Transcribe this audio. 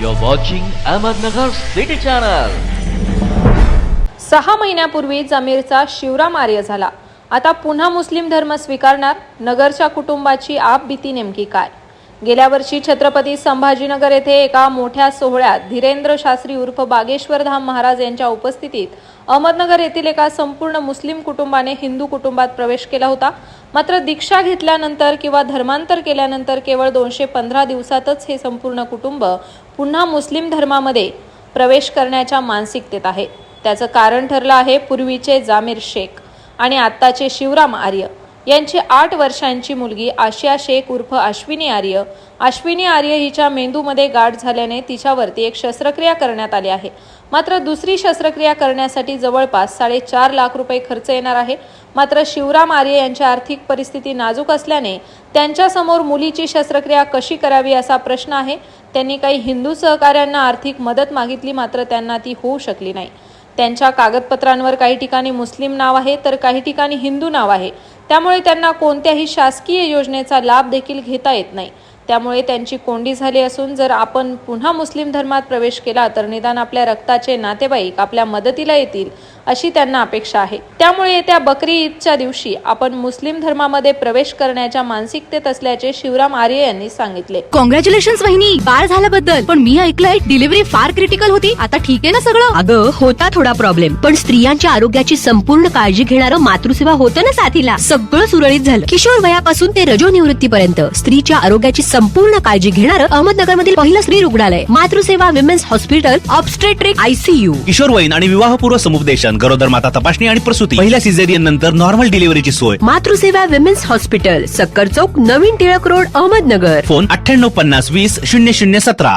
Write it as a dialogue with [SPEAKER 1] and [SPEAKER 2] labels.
[SPEAKER 1] You're watching Ahmednagar City Channel.
[SPEAKER 2] सहा महिन्यापूर्वी जमीरचा शिवराम आर्य झाला आता पुन्हा मुस्लिम धर्म स्वीकारणार नगरच्या कुटुंबाची आप भीती नेमकी काय गेल्या वर्षी छत्रपती संभाजीनगर येथे एका मोठ्या सोहळ्यात धीरेंद्र शास्त्री उर्फ बागेश्वर धाम महाराज यांच्या उपस्थितीत अहमदनगर येथील एका संपूर्ण मुस्लिम कुटुंबाने हिंदू कुटुंबात प्रवेश केला होता. मात्र दीक्षा घेतल्यानंतर किंवा धर्मांतर केल्यानंतर केवळ दोनशे पंधरा दिवसातच हे संपूर्ण कुटुंब पुन्हा मुस्लिम धर्मामध्ये प्रवेश करण्याच्या मानसिकतेत आहे. त्याचं कारण ठरलं आहे पूर्वीचे जामीर शेख आणि आत्ताचे शिवराम आर्य. यांची आठ वर्षांची मुलगी आशिया शेख उर्फ अश्विनी आर्य. अश्विनी आर्य हिच्या मेंदूमध्ये गाठ झाल्याने तिच्यावरती एक शस्त्रक्रिया करण्यात आली आहे. मात्र दुसरी शस्त्रक्रिया करण्यासाठी जवळपास साडेचार लाख रुपये खर्च येणार आहे. मात्र शिवराम आर्य यांची आर्थिक परिस्थिती नाजूक असल्याने त्यांच्यासमोर मुलीची शस्त्रक्रिया कशी करावी असा प्रश्न आहे. त्यांनी काही हिंदू सहकाऱ्यांना आर्थिक मदत मागितली मात्र त्यांना ती होऊ शकली नाही. त्यांच्या कागदपत्रांवर काही ठिकाणी मुस्लिम नाव आहे तर काही ठिकाणी हिंदू नाव आहे. त्यामुळे त्यांना कोणत्याही शासकीय योजनेचा लाभ देखील घेता येत नाही. त्यामुळे त्यांची कोंडी झाली असून जर आपण पुन्हा मुस्लिम धर्मात प्रवेश केला तर निदान आपल्या रक्ताचे नातेवाईक आपल्या मदतीला येतील अशी त्यांना अपेक्षा आहे. त्यामुळे येत्या बकरी ईदच्या दिवशी आपण मुस्लिम धर्मामध्ये प्रवेश करण्याच्या मानसिकतेत असल्याचे शिवराम आर्य यांनी सांगितले.
[SPEAKER 3] कॉंग्रॅच्युलेशन वहिनी. बाळ झाल्याबद्दल. पण मी ऐकलंय डिलिव्हरी फार क्रिटिकल होती. आता ठीक आहे ना सगळं? अगं होता थोडा प्रॉब्लेम पण स्त्रियांच्या आरोग्याची संपूर्ण काळजी घेणारं मातृसेवा होतं ना साथीला. सगळं सुरळीत झालं. किशोर वयापासून ते रजो निवृत्तीपर्यंत स्त्रीच्या आरोग्याची संपूर्ण काळजी घेणारं अहमदनगर मधील पहिलं स्त्री रुग्णालय Matruseva women's hospital obstetric ICU
[SPEAKER 4] किशोरवयीन आणि विवाहपूर्व समुपदेशन गरोदर माता तपासणी आणि प्रसूती. पहिल्या सिझेरियन नंतर नॉर्मल डिलिव्हरीची सोय.
[SPEAKER 3] मातृसेवा विमेन्स हॉस्पिटल सक्कर चौक नवीन टिळक रोड अहमदनगर.
[SPEAKER 4] फोन अठ्ठ्याण्णव पन्नास वीस शून्य शून्य सतरा.